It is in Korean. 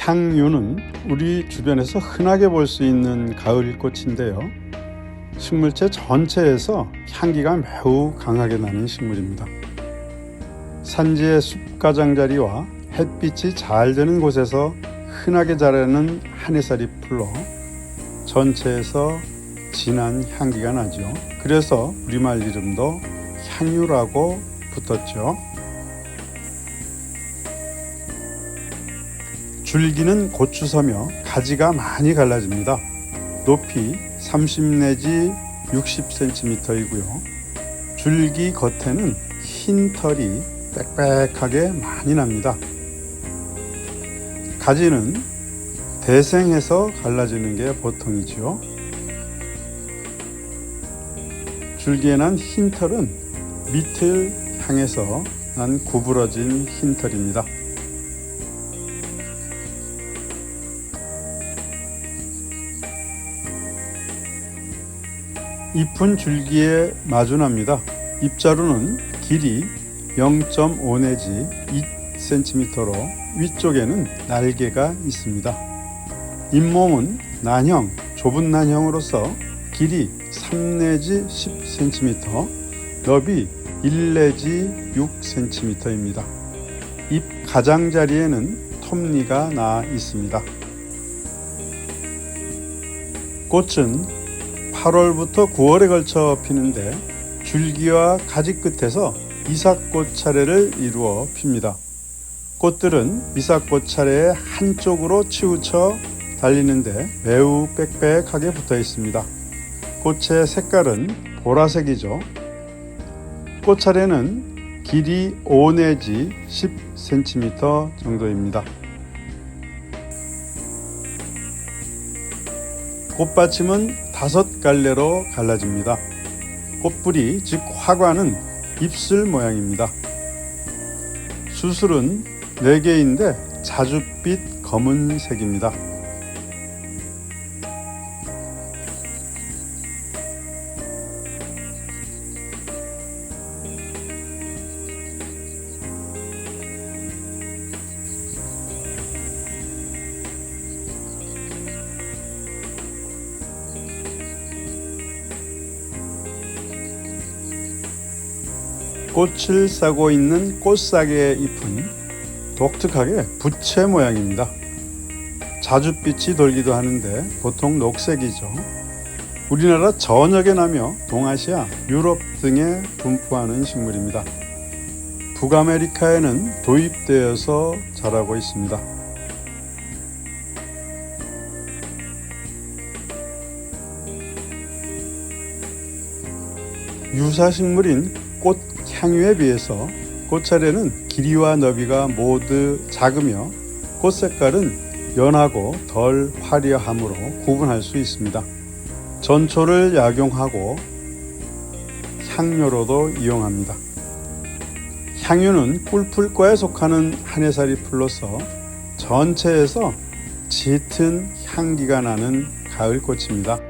향유는 우리 주변에서 흔하게 볼 수 있는 가을꽃인데요. 식물체 전체에서 향기가 매우 강하게 나는 식물입니다. 산지의 숲가장자리와 햇빛이 잘 드는 곳에서 흔하게 자라는 한해살이 풀로 전체에서 진한 향기가 나죠. 그래서 우리말 이름도 향유라고 붙었죠. 줄기는 고추서며 가지가 많이 갈라집니다. 높이 30 내지 60cm이고요. 줄기 겉에는 흰 털이 빽빽하게 많이 납니다. 가지는 대생해서 갈라지는 게 보통이죠. 줄기에 난 흰 털은 밑을 향해서 난 구부러진 흰 털입니다. 잎은 줄기에 마주납니다. 잎자루는 길이 0.5 내지 2cm로 위쪽에는 날개가 있습니다. 잇몸은 난형, 좁은 난형으로서 길이 3 내지 10cm, 너비 1 내지 6cm입니다. 잎 가장자리에는 톱니가 나 있습니다. 꽃은 8월부터 9월에 걸쳐 피는데 줄기와 가지 끝에서 이삭꽃 차례를 이루어 핍니다. 꽃들은 이삭꽃 차례의 한쪽으로 치우쳐 달리는데 매우 빽빽하게 붙어 있습니다. 꽃의 색깔은 보라색이죠. 꽃차례는 길이 5 내지 10cm 정도입니다. 꽃받침은 다섯 갈래로 갈라집니다. 꽃뿌리 즉 화관은 입술 모양입니다. 수술은 4개인데 자줏빛 검은색입니다. 꽃을 싸고 있는 꽃사계의 잎은 독특하게 부채 모양입니다. 자줏빛이 돌기도 하는데 보통 녹색이죠. 우리나라 전역에 나며 동아시아, 유럽 등에 분포하는 식물입니다. 북아메리카에는 도입되어서 자라고 있습니다. 유사식물인 꽃 향유에 비해서 꽃차례는 길이와 너비가 모두 작으며 꽃 색깔은 연하고 덜 화려함으로 구분할 수 있습니다. 전초를 약용하고 향료로도 이용합니다. 향유는 꿀풀과에 속하는 한해살이 풀로서 전체에서 짙은 향기가 나는 가을꽃입니다.